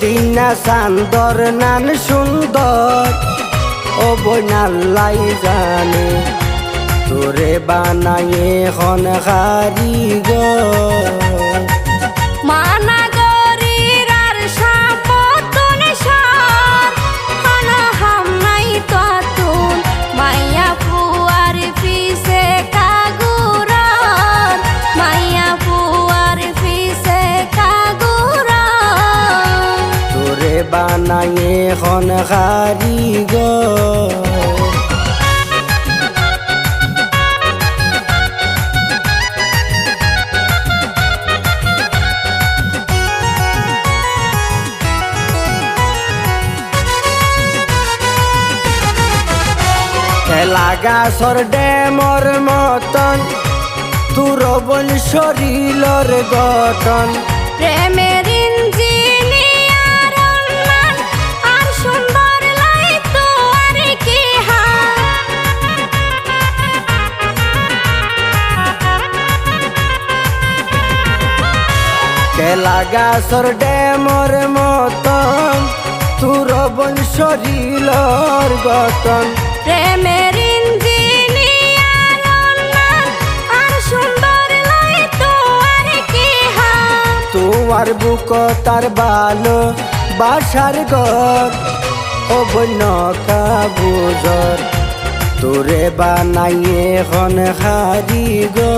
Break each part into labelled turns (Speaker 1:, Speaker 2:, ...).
Speaker 1: দিন না সান্দর নান সুন্দর ও বইনাল্লাই জানে। তোরে বানাই এখন হারি
Speaker 2: মানা
Speaker 1: তোরে বানায়ে খন কারিগর খেলা গাছর ডেমর মতন তোর বল শরীরর গঠন।
Speaker 2: প্রেমের
Speaker 1: গাছর ডেমর মতন তোর বল শরীরর গঠন।
Speaker 2: প্রেমের
Speaker 1: তোমার বুক তার বালো বাসার ঘর ও বন্য কাবুজর তোরে বানাইয়ে খন হারি গো।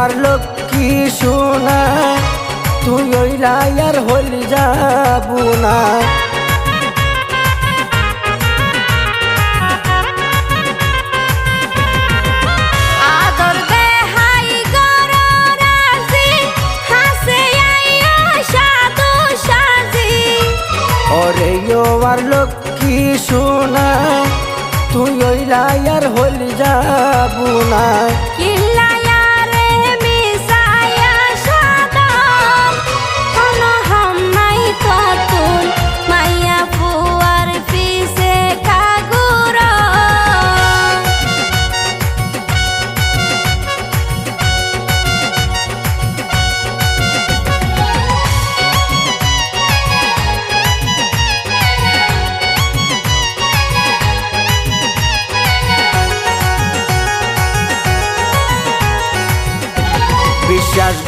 Speaker 1: আর লক্ষ্মী সোনা তুই ওই রায়ার হল যাবু না ওরে লক্ষ্মী সোনা তুই ওই রায়ার হল যাবু না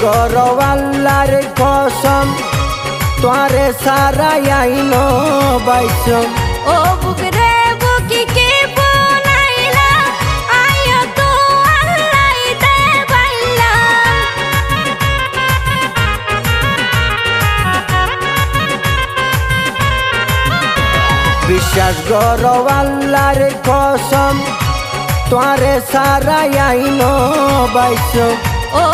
Speaker 1: কর আল্লাহর কসম তোরে সারাই আইন বাইসম
Speaker 2: ও বুক রে বুকি কে বনাইলা আয় তো আল্লাহ দে বাইলা
Speaker 1: বিশ্বাস কর আল্লাহর কসম তোরে সারাই আইন বাইসম
Speaker 2: ও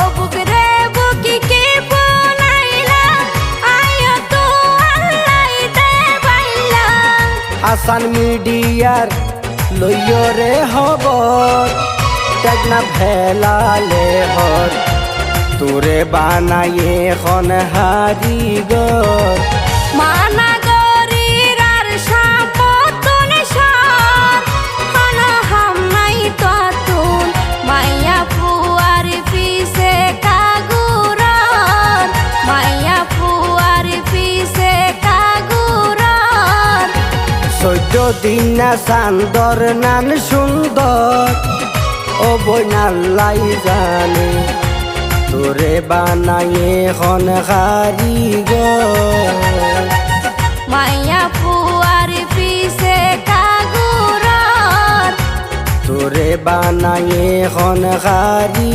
Speaker 1: আসান মিডিয়ার লইয়রে হবর টেকনা ভেলালে হর। তোরে বানাই এখন হারি গর চৈদ্য দিন না চান্দর নান সুন্দর। ও বইনাল্লাই জানে তোরে বানাইয়ে খন হারি
Speaker 2: মাইয়া ফুয়ার পিছে কাগুরার।
Speaker 1: তোরে বানাইয়ে খন হারি